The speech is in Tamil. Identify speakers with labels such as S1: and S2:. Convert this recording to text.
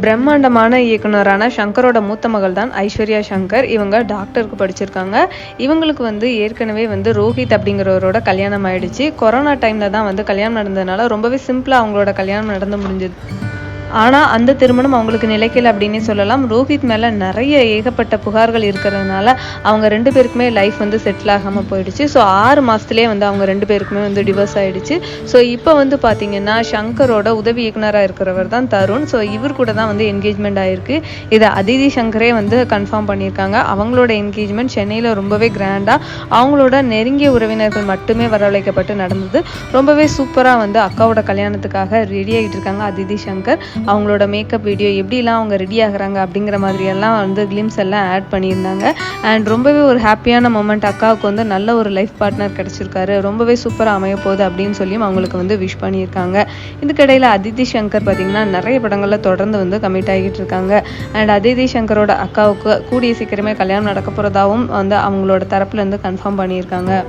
S1: பிரம்மாண்டமான இயக்குனரான சங்கரோட மூத்த மகள் தான் ஐஸ்வர்யா சங்கர். இவங்க டாக்டருக்கு படிச்சிருக்காங்க. இவங்களுக்கு வந்து ஏற்கனவே வந்து ரோஹித் அப்படிங்கிறவரோட கல்யாணம் ஆயிடுச்சு. கொரோனா டைம்ல தான் வந்து கல்யாணம் நடந்ததுனால ரொம்பவே சிம்பிளா அவங்களோட கல்யாணம் நடந்து முடிஞ்சது. ஆனால் அந்த திருமணம் அவங்களுக்கு நிலைக்கல அப்படின்னே சொல்லலாம். ரோஹித் மேலே நிறைய ஏகப்பட்ட புகார்கள் இருக்கிறதுனால அவங்க ரெண்டு பேருக்குமே லைஃப் வந்து செட்டில் ஆகாமல் போயிடுச்சு. ஸோ ஆறு மாதத்துலேயே வந்து அவங்க ரெண்டு பேருக்குமே வந்து டிவோர்ஸ் ஆகிடுச்சு ஸோ இப்போ வந்து பார்த்தீங்கன்னா சங்கரோட உதவி இயக்குனராக இருக்கிறவர் தான் தருண். ஸோ இவர் கூட தான் வந்து என்கேஜ்மெண்ட் ஆயிருக்கு. இதை அதிதி சங்கரே வந்து கன்ஃபார்ம் பண்ணியிருக்காங்க. அவங்களோட என்கேஜ்மெண்ட் சென்னையில் ரொம்பவே கிராண்டாக அவங்களோட நெருங்கிய உறவினர்கள் மட்டுமே வரவழைக்கப்பட்டு நடந்தது. ரொம்பவே சூப்பராக வந்து அக்காவோட கல்யாணத்துக்காக ரெடி ஆகிட்டு இருக்காங்க அதிதி சங்கர். அவங்களோட மேக்கப் வீடியோ எப்படிலாம் அவங்க ரெடி ஆகுறாங்க அப்படிங்கிற மாதிரியெல்லாம் வந்து கிளிம்ஸ் எல்லாம் ஆட் பண்ணியிருந்தாங்க. அண்ட் ரொம்பவே ஒரு ஹாப்பியான மூமெண்ட் அக்காவுக்கு வந்து நல்ல ஒரு லைஃப் பார்ட்னர் கிடச்சிருக்காரு. ரொம்பவே சூப்பராக அமைய போகுது அப்படின்னு சொல்லியும் அவங்களுக்கு வந்து விஷ் பண்ணியிருக்காங்க. இதுக்கிடையில் அதிதி சங்கர் பார்த்திங்கன்னா நிறைய படங்களில் தொடர்ந்து வந்து கமிட் ஆகிட்டு இருக்காங்க. அண்ட் அதிதி சங்கரோட அக்காவுக்கு கூடிய சீக்கிரமே கல்யாணம் நடக்க போகிறதாவும் வந்து அவங்களோட தரப்புலேருந்து கன்ஃபார்ம் பண்ணியிருக்காங்க.